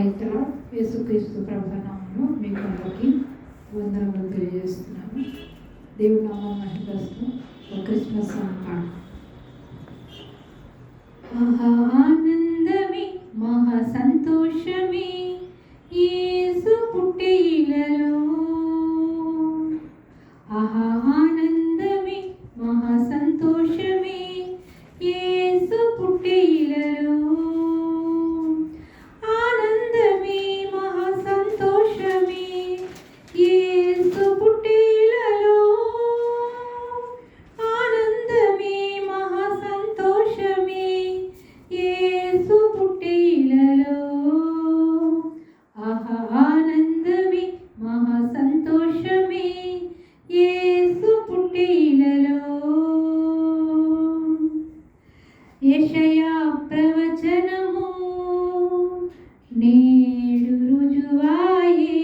రైతుల యేసుక్రీస్తు ప్రభునామను మీకు అందరికీ వందనములు తెలియజేస్తున్నాము. దేవుడు నామం మహిళస్తూ నేడు రుజువాయే.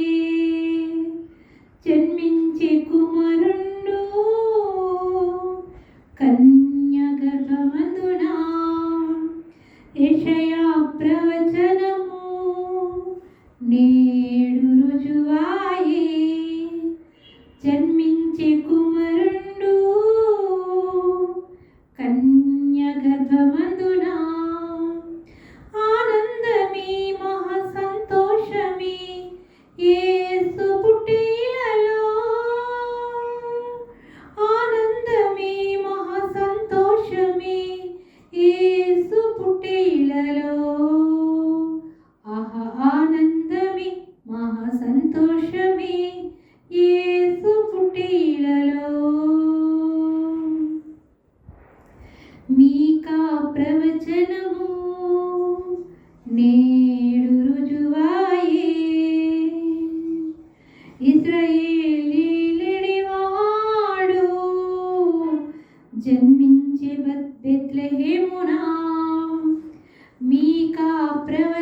జన్మించే కుమారుండు కన్య యషయా ప్రవచన సంతోషమే యేసు పుట్టిలలో మీకా ప్రవచనము నేడు రుజువాయే. ఇస్రాయేలీలిడివాడు జన్మించే బెత్లెహేమునా. మీకా ప్రవచనము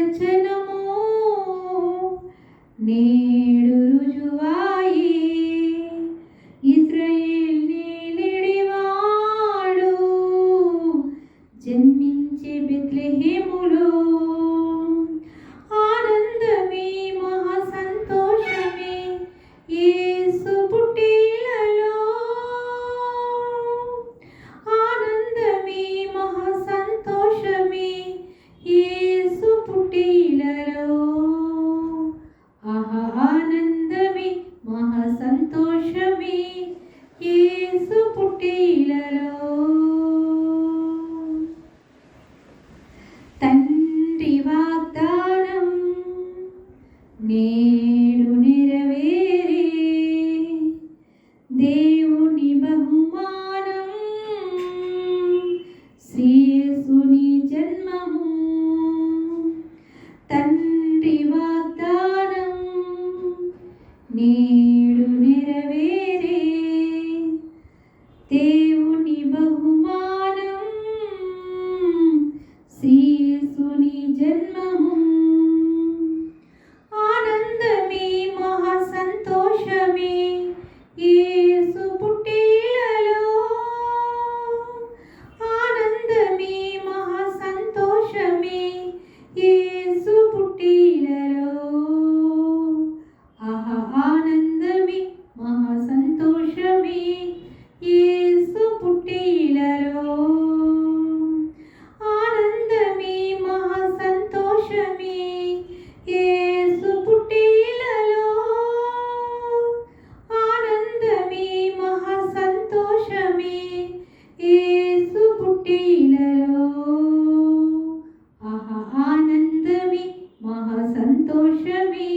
మహా సంతోషమే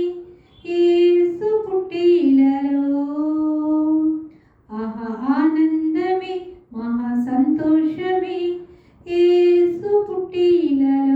యేసు పుట్టిలలో. ఆహా ఆనందమే మహా సంతోషమే యేసు పుట్టిలలో.